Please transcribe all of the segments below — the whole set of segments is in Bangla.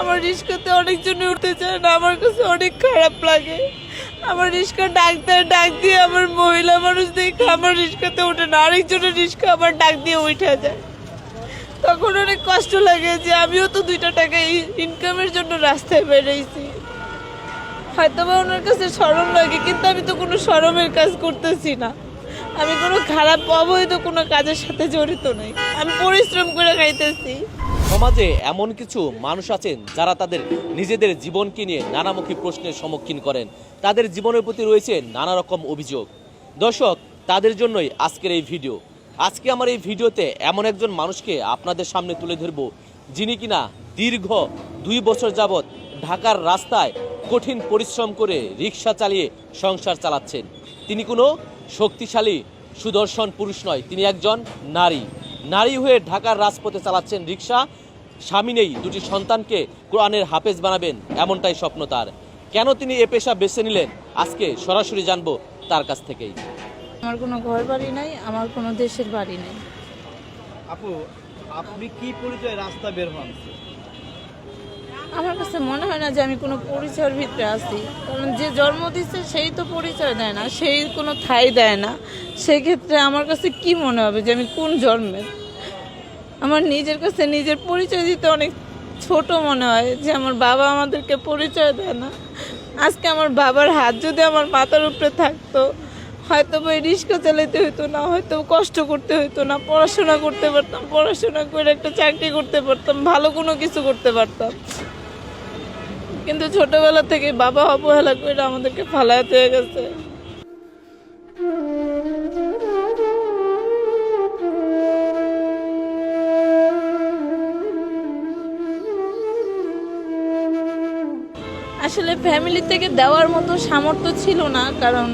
আমার রিস্কাতে অনেকজন উঠতে চায় না, আমার কাছে অনেক খারাপ লাগে। আমার রিস্কা ডাক্তার ডাক দিয়ে আমার মহিলা মানুষ দেখে আমার রিস্কাতে ওঠে না, আরেকজনের রিস্কা আমার ডাক দিয়ে উঠে যায়। তখন অনেক কষ্ট লাগে যে আমিও তো দুইটা টাকা ইনকামের জন্য রাস্তায় বেরিয়েছি হয়তো বা ওনার কাছে সরম লাগে, কিন্তু আমি তো কোনো সরমের কাজ করতেছি না। আমি কোনো খারাপ অবৈধ কোনো কাজের সাথে জড়িত নই। আমি পরিশ্রম করে খাইতেছি। সমাজে এমন কিছু মানুষ আছেন যারা তাদের নিজেদের জীবনকে নিয়ে নানামুখী প্রশ্নের সম্মুখীন করেন। তাদের জীবনের প্রতি রয়েছে নানা রকম অভিযোগ। দর্শক, তাদের জন্যই আজকের এই ভিডিও। আজকে আমার এই ভিডিওতে এমন একজন মানুষকে আপনাদের সামনে তুলে ধরব, যিনি কিনা দীর্ঘ দুই বছর যাবৎ ঢাকার রাস্তায় কঠিন পরিশ্রম করে রিক্সা চালিয়ে সংসার চালাচ্ছেন। তিনি কোনো শক্তিশালী সুদর্শন পুরুষ নয় তিনি একজন নারী। নারী হয়ে ঢাকার রাজপথে চালাচ্ছেন রিক্সা স্বামী নেই দুটি সন্তানকে কোরআনের হাফেজ বানাবেন এমনটাই স্বপ্ন তার। কেন তিনি এ পেশা বেছে নিলেন? আজকে সরাসরি জানব তার কাছ থেকেই। আমার কোনো ঘর বাড়ি নাই আমার কোনো দেশের বাড়ি নেই। আপু আপনি কি পরিচয় রাস্তা বের হন? আমার কাছে মনে হয় না যে আমি কোনো পরিচয়ের ভিতরে আছি। কারণ যে জন্ম দিচ্ছে সেই তো পরিচয় দেয় না, সেই কোনো ঠাই দেয় না। সেই ক্ষেত্রে আমার কাছে কি মনে হবে যে আমি কোন জন্মের? আমার নিজের কাছে নিজের পরিচয় দিতে অনেক ছোট মনে হয় যে আমার বাবা আমাদেরকে পরিচয় দেয় না। আজকে আমার বাবার হাত যদি আমার মাথার উপরে থাকতো, হয়তো বা রিক্সা চালাতে হতো না, হয়তো কষ্ট করতে হতো না, পড়াশোনা করতে পারতাম, পড়াশোনা করে একটা চাকরি করতে পারতাম, ভালো কোনো কিছু করতে পারতাম। কিন্তু ছোটবেলা থেকে বাবা অবহেলা করে আমাদেরকে ফালাতে হয়ে গেছে। আসলে ফ্যামিলি থেকে দেওয়ার মতো সামর্থ্য ছিল না, কারণ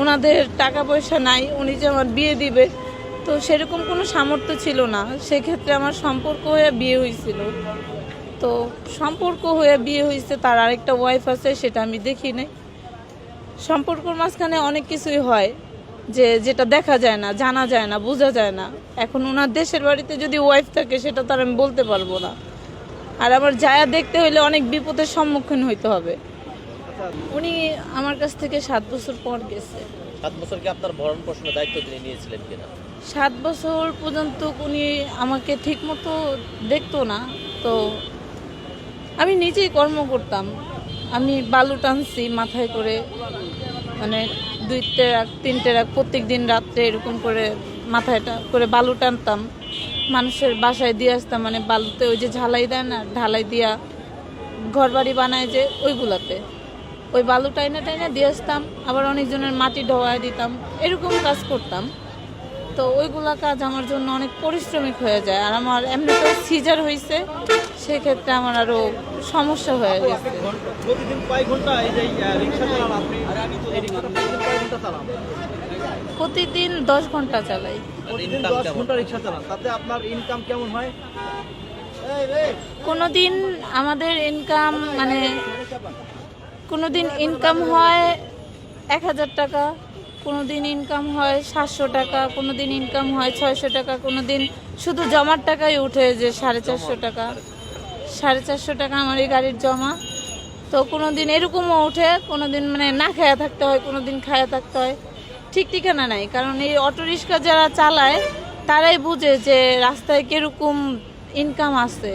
ওনাদের টাকা পয়সা নাই, উনি যে আমার বিয়ে দিবে, তো সেরকম কোনো সামর্থ্য ছিল না। সেক্ষেত্রে আমার সম্পর্ক হয়ে বিয়ে হয়েছিল। তো সম্পর্ক হয়ে বিয়ে হয়েছে তার আরেকটা ওয়াইফ আছে সেটা আমি দেখি নাই। সম্পর্কর মাঝখানে অনেক কিছুই হয় যে যেটা দেখা যায় না জানা যায় না বোঝা যায় না। এখন ওনার দেশের বাড়িতে যদি ওয়াইফ থাকে সেটা তার আমি বলতে পারব না। আর আমার জায়া দেখতে হইলে অনেক বিপদের সম্মুখীন হইতে হবে। উনি আমার কাছ থেকে সাত বছর পর গেছে। সাত বছর কি আপনার ভরণ পোষণের দায়িত্ব তিনি নিয়েছিলেন কিনা? সাত বছর পর্যন্ত উনি আমাকে ঠিকমতো দেখতো না তো আমি নিজেই কর্ম করতাম। আমি বালু টানছি মাথায় করে মানে দুই ট্রাক, তিন ট্রাক প্রত্যেক দিন রাত্রে এরকম করে মাথায়টা করে বালু টানতাম। মানুষের বাসায় দিয়ে আসতাম মানে বালুতে ওই যে ঝালাই দেয় না, ঢালাই দিয়া ঘর বাড়ি বানায় যে ওইগুলাতে। ওই বালু টাইনা টাইনা দিয়ে আসতাম, আবার অনেকজনের মাটি ঢোয়ায় দিতাম, এরকম কাজ করতাম। তো ওইগুলা কাজ আমার জন্য অনেক পরিশ্রমিক হয়ে যায়, আর আমার এমনিতেও সিজার হয়েছে সেক্ষেত্রে আমার আরও সমস্যা হয়ে গেছে। প্রতিদিন দশ ঘণ্টা চালাই। হয়? কোনো দিন আমাদের ইনকাম মানে কোনো দিন ইনকাম হয় এক হাজার টাকা কোনো দিন ইনকাম হয় সাতশো টাকা কোনো দিন ইনকাম হয় ছয়শো টাকা কোনো দিন শুধু জমার টাকাই উঠে যে সাড়ে চারশো টাকা। সাড়ে চারশো টাকা আমার এই গাড়ির জমা। তো কোনো দিন এরকমও ওঠে কোনো দিন মানে না খায়া থাকতে হয় কোনো দিন খায়া থাকতে হয়। ঠিক ঠিকানা নাই, কারণ এই অটো রিক্সা যারা চালায়, তারাই বুঝে যে রাস্তায় কীরকম ইনকাম আছে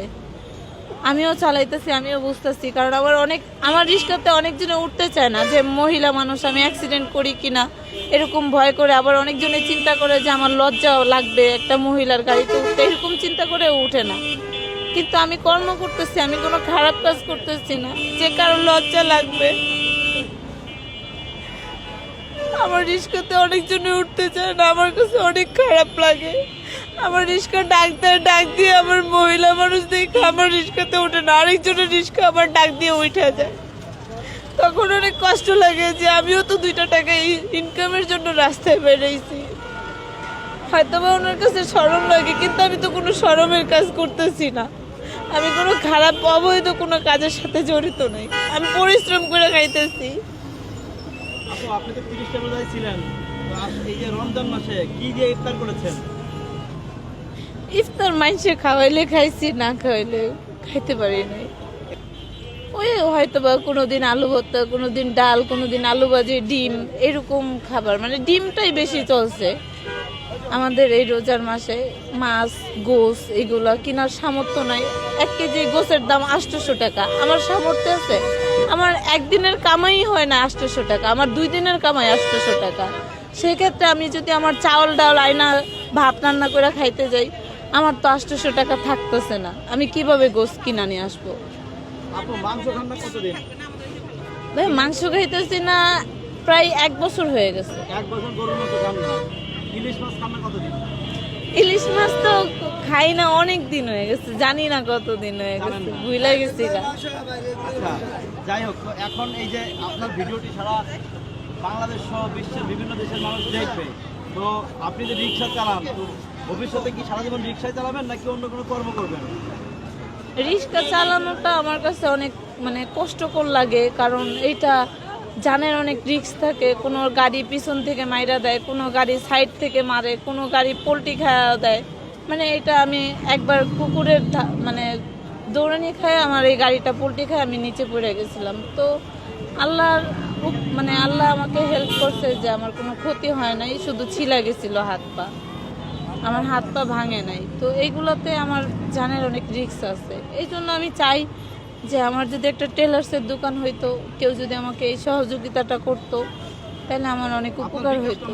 আমিও চালাইতেছি, আমিও বুঝতেছি, কারণ আবার অনেক, আমার রিক্সাতে অনেকজনে উঠতে চায় না যে মহিলা মানুষ, আমি অ্যাক্সিডেন্ট করি কিনা, এরকম ভয় করে আবার অনেকজনে চিন্তা করে যে আমার লজ্জাও লাগবে একটা মহিলার গাড়িতে উঠতে, এরকম চিন্তা করে উঠে না। কিন্তু আমি কর্ম করতেছি, আমি কোনো খারাপ কাজ করতেছি না। যে কারও লজ্জা লাগবে। আমার রিক্সাতে অনেকজনে উঠতে চায় না, আমার কাছে অনেক খারাপ লাগে। আমার রিক্সা ডাক্তার ডাক দিয়ে আমার মহিলা মানুষ দেখে আমার রিক্সাতে ওঠে না। আরেকজনের রিক্সা আমার ডাক দিয়ে উঠে যায়। তখন অনেক কষ্ট লাগে যে আমিও তো দুইটা টাকা ইনকামের জন্য রাস্তায় বেরিয়েছি হয়তো বা ওনার কাছে সরম লাগে কিন্তু আমি তো কোনো সরমের কাজ করতেছি না। আমি কোনো খারাপ অবৈধ কোনো কাজের সাথে জড়িত নই। আমি পরিশ্রম করে খাইতেছি। আপনি তো তিরিশটা রোজায় ছিলেন। এই যে রমজান মাসে কি দিয়ে ইফতার করেছেন? ইফতার মাইসে খাওয়াইলে খাইছি না খাওয়াইলে খাইতে পারি নাই। ওই হয়তো বা কোনোদিন আলু ভর্তা কোনোদিন ডাল কোনোদিন আলু ভাজি ডিম এরকম খাবার। মানে ডিমটাই বেশি চলছে। আমাদের এই রোজার মাসে মাছ গোস এগুলো কেনার সামর্থ্য নাই। এক কেজি গোসের দাম আটশোশো টাকা। আমার সামর্থ্য আছে। আমার একদিনের কামাই হয় না আটশোশো টাকা। আমার দুই দিনের কামাই আটশোশো টাকা। সেক্ষেত্রে আমি যদি আমার চাউল ডাল আয়না ভাত রান্না করে খাইতে যাই আমার তো আটশোশো টাকা থাকতেছে না। আমি কীভাবে গোস কিনা নিয়ে আসব? ভাই মাংস খাইতেছি না প্রায় এক বছর হয়ে গেছে। এক বছর ইলিশ মাছ খান না কতদিন? ইলিশ মাছ তো খাই না অনেক দিন হয়ে গেছে জানি না কত দিন হয়ে গেছে ভুলে গেছি গা। আচ্ছা যাই হোক এখন এই যে আপনার ভিডিওটি সারা বাংলাদেশ সহ বিশ্বের বিভিন্ন দেশের মানুষ দেখবে তো আপনি যে রিক্সা চালান তো ভবিষ্যতে কি সারা জীবন রিক্সায় চালাবেন নাকি অন্য কোনো কর্ম করবেন? রিক্সা চালানোটা আমার কাছে অনেক মানে কষ্টকর লাগে কারণ এইটা জানের অনেক রিস্ক থাকে, কোনো গাড়ি পিছন থেকে মাইরা দেয়, কোনো গাড়ি সাইড থেকে মারে, কোনো গাড়ি পোল্টি খাওয়া দেয়। মানে এটা আমি একবার কুকুরের মানে দৌড়ানি খায় আমার এই গাড়িটা পোল্টি খায় আমি নিচে পড়ে গেছিলাম। তো আল্লাহর মানে আল্লাহ আমাকে হেল্প করছে যে আমার কোনো ক্ষতি হয় নাই, শুধু ছিলা গেছিল হাত পা। আমার হাত পা ভাঙে নাই। তো এইগুলোতে আমার জানের অনেক রিস্ক আছে। এই জন্য আমি চাই যে আমার যদি একটা টেলার্সের দোকান হইতো কেউ যদি আমাকে এই সহযোগিতাটা করতো তাহলে আমার অনেক উপকার হইতো।